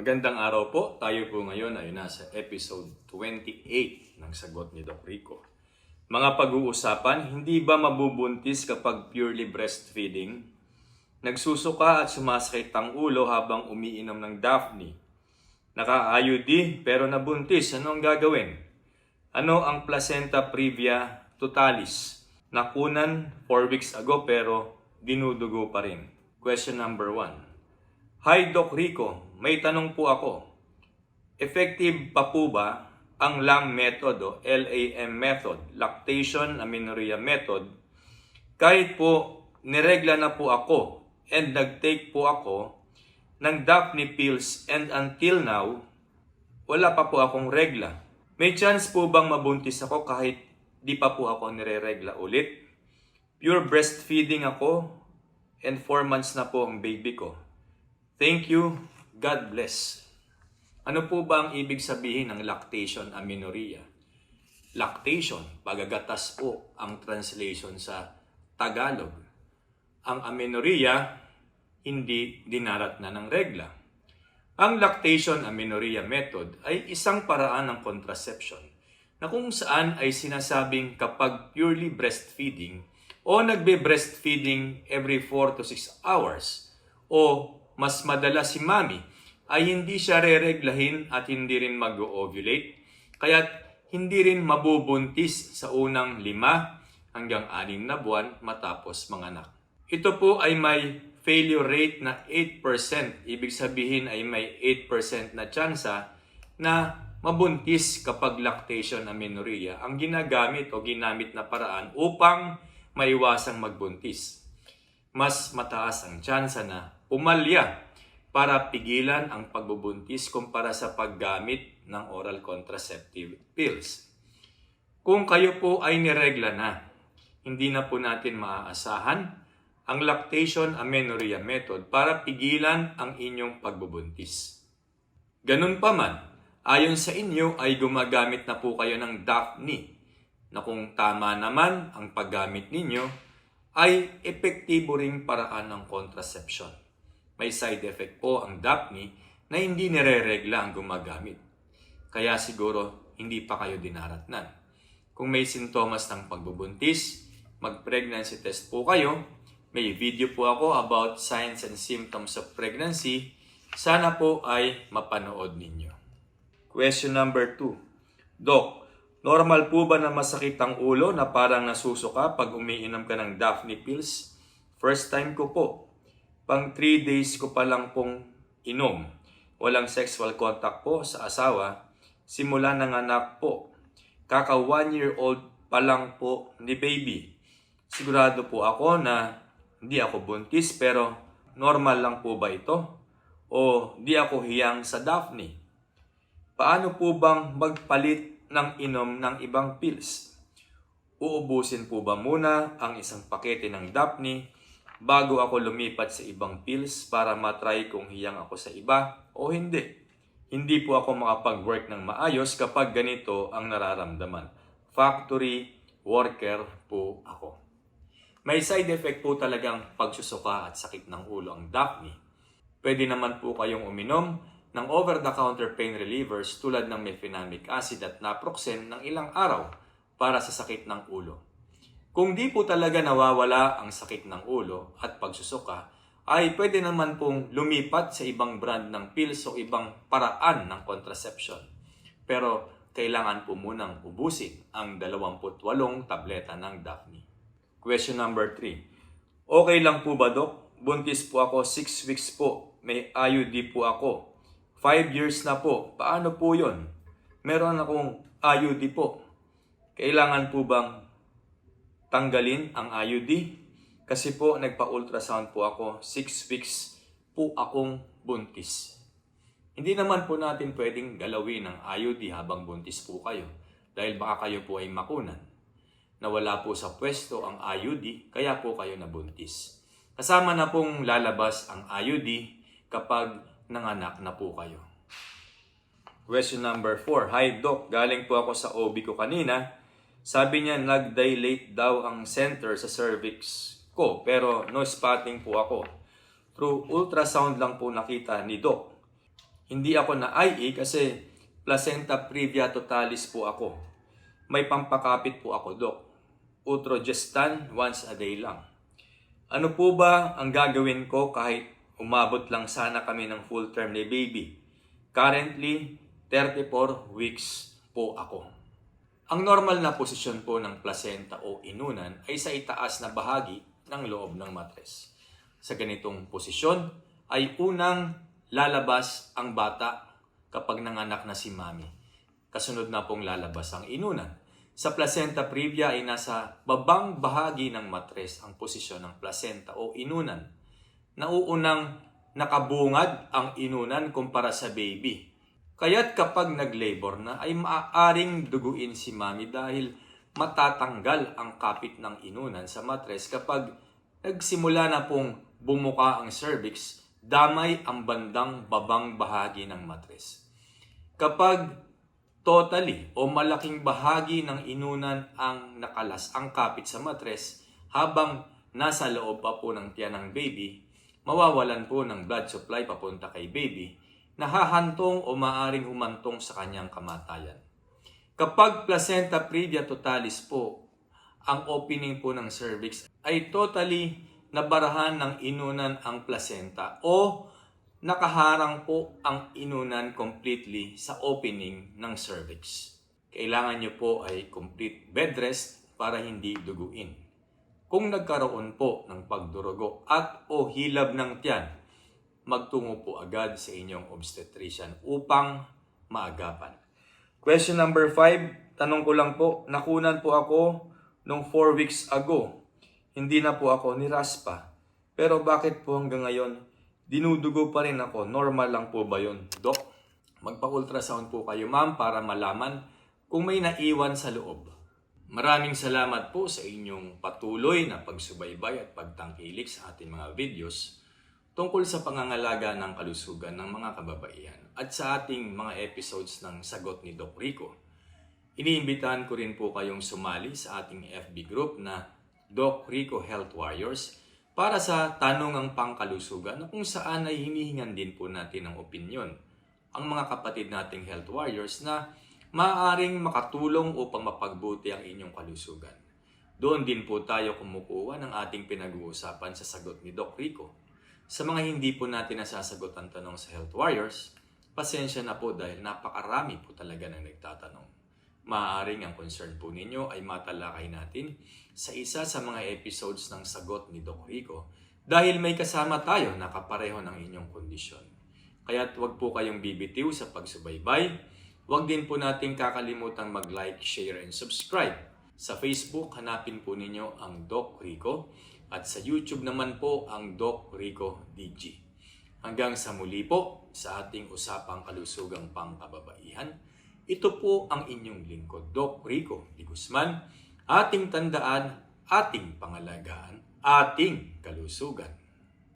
Magandang araw po. Tayo po ngayon ay nasa episode 28 ng Sagot ni Doc Rico. Mga pag-uusapan, hindi ba mabubuntis kapag purely breastfeeding? Nagsusuka at sumasakit ang ulo habang umiinom ng Daphne. Naka-IUD pero nabuntis. Ano ang gagawin? Ano ang placenta previa totalis? Nakunan 4 weeks ago pero dinudugo pa rin. Question number 1. Hi Doc Rico, may tanong po ako. Effective pa po ba ang LAM method o LAM method, lactation amenorrhea method, kahit po niregla na po ako and nag-take po ako ng Daphne pills and until now, wala pa po akong regla. May chance po bang mabuntis ako kahit di pa po ako nire-regla ulit? Pure breastfeeding ako and 4 months na po ang baby ko. Thank you. God bless. Ano po ba ang ibig sabihin ng lactation amenorrhea? Lactation, pagagatas po ang translation sa Tagalog. Ang amenorrhea, hindi dinarat na ng regla. Ang lactation amenorrhea method ay isang paraan ng contraception na kung saan ay sinasabing kapag purely breastfeeding o nagbe-breastfeeding every 4 to 6 hours o mas madala si mami ay hindi siya rereglahin at hindi rin mag-ovulate kaya't hindi rin mabubuntis sa unang lima hanggang anim na buwan matapos manganak. Ito po ay may failure rate na 8%. Ibig sabihin ay may 8% na tsansa na mabuntis kapag lactation amenorrhea ang ginagamit o ginamit na paraan upang maiwasang magbuntis. Mas mataas ang tsansa na umalya para pigilan ang pagbubuntis kumpara sa paggamit ng oral contraceptive pills. Kung kayo po ay niregla na, hindi na po natin maaasahan ang lactation amenorrhea method para pigilan ang inyong pagbubuntis. Ganun pa man, ayon sa inyo ay gumagamit na po kayo ng Daphne na kung tama naman ang paggamit ninyo ay epektibo ring paraan ng contraception. May side effect po ang Daphne na hindi nire-regla ang gumagamit. Kaya siguro hindi pa kayo dinaratnan. Kung may sintomas ng pagbubuntis, mag-pregnancy test po kayo. May video po ako about signs and symptoms of pregnancy. Sana po ay mapanood ninyo. Question number 2. Doc, normal po ba na masakit ang ulo na parang nasusuka pag umiinom ka ng Daphne pills? First time ko po. Pang 3 days ko pa lang pong inom. Walang sexual contact po sa asawa. Simula ng anak po. Kaka 1 year old pa lang po ni baby. Sigurado po ako na hindi ako buntis pero normal lang po ba ito? O di ako hiyang sa Daphne? Paano po bang magpalit ng inom ng ibang pills? Uubusin po ba muna ang isang pakete ng Daphne bago ako lumipat sa ibang pills para matry kung hiyang ako sa iba o hindi? Hindi po ako makapag-work ng maayos kapag ganito ang nararamdaman. Factory worker po ako. May side effect po talagang pagsusuka at sakit ng ulo ang Daphne. Pwede naman po kayong uminom ng over-the-counter pain relievers tulad ng mefenamic acid at naproxen ng ilang araw para sa sakit ng ulo. Kung di po talaga nawawala ang sakit ng ulo at pagsusuka, ay pwede naman pong lumipat sa ibang brand ng pills o ibang paraan ng contraception. Pero kailangan po munang ubusin ang 28 tableta ng Daphne. Question number 3. Okay lang po ba, Dok? Buntis po ako 6 weeks po. May IUD po ako. 5 years na po. Paano po yon? Meron akong IUD po. Kailangan po bang tanggalin ang IUD? Kasi po nagpa-ultrasound po ako. 6 weeks po akong buntis. Hindi naman po natin pwedeng galawin ang IUD habang buntis po kayo dahil baka kayo po ay makunan. Nawala po sa pwesto ang IUD kaya po kayo nabuntis. Kasama na pong lalabas ang IUD kapag nanganak na po kayo. Question number 4. Hi Doc, galing po ako sa OB ko kanina. Sabi niya nag-dilate daw ang center sa cervix ko pero no spotting po ako. Through ultrasound lang po nakita ni Doc. Hindi ako na IE kasi placenta previa totalis po ako. May pampakapit po ako, Dok. Utrogestan once a day lang. Ano po ba ang gagawin ko kahit umabot lang sana kami ng full term ni baby? Currently, 34 weeks po ako. Ang normal na posisyon po ng placenta o inunan ay sa itaas na bahagi ng loob ng matres. Sa ganitong posisyon ay unang lalabas ang bata kapag nanganak na si mami. Kasunod na pong lalabas ang inunan. Sa placenta previa ay nasa babang bahagi ng matres ang posisyon ng placenta o inunan. Nauunang nakabungad ang inunan kumpara sa baby. Kaya't kapag nag-labor na ay maaaring duguin si mami dahil matatanggal ang kapit ng inunan sa matres kapag nagsimula na pong bumuka ang cervix, damay ang bandang babang bahagi ng matres. Kapag totally o malaking bahagi ng inunan ang nakalas ang kapit sa matres habang nasa loob pa po ng tiyan ng baby, mawawalan po ng blood supply papunta kay baby nahahantong o maaring humantong sa kanyang kamatayan. Kapag placenta previa totalis po, ang opening po ng cervix ay totally nabarahan ng inunan ang placenta o nakaharang po ang inunan completely sa opening ng cervix. Kailangan nyo po ay complete bed rest para hindi duguin. Kung nagkaroon po ng pagdurugo at o hilab ng tiyan, magtungo po agad sa inyong obstetrician upang maagapan. Question number 5, tanong ko lang po, nakunan po ako nung 4 weeks ago. Hindi na po ako niraspa. Pero bakit po hanggang ngayon, dinudugo pa rin ako? Normal lang po ba yun, Dok? Magpa-ultrasound po kayo, ma'am, para malaman kung may naiwan sa loob. Maraming salamat po sa inyong patuloy na pagsubaybay at pagtangkilik sa ating mga videos tungkol sa pangangalaga ng kalusugan ng mga kababaihan at sa ating mga episodes ng Sagot ni Doc Rico. Iniimbitahan ko rin po kayong sumali sa ating FB group na Doc Rico Health Warriors para sa tanungang pangkalusugan na kung saan ay hinihingan din po natin ng opinyon ang mga kapatid nating health warriors na maaaring makatulong upang mapagbuti ang inyong kalusugan. Doon din po tayo kumukuha ng ating pinag-uusapan sa sagot ni Doc Rico. Sa mga hindi po natin nasasagot ang tanong sa Health Warriors, pasensya na po dahil napakarami po talaga na nagtatanong. Maaaring ang concern po ninyo ay matalakay natin sa isa sa mga episodes ng sagot ni Doc Rico dahil may kasama tayo na kapareho ng inyong kondisyon. Kaya't huwag po kayong bibitiw sa pagsubaybay. Huwag din po natin kakalimutan mag-like, share, and subscribe. Sa Facebook, hanapin po ninyo ang Doc Rico at sa YouTube naman po ang Doc Rico DG. Hanggang sa muli po sa ating usapang kalusugang pangkababaihan, ito po ang inyong lingkod, Doc Rico Di Guzman. Ating tandaan, ating pangalagaan, ating kalusugan.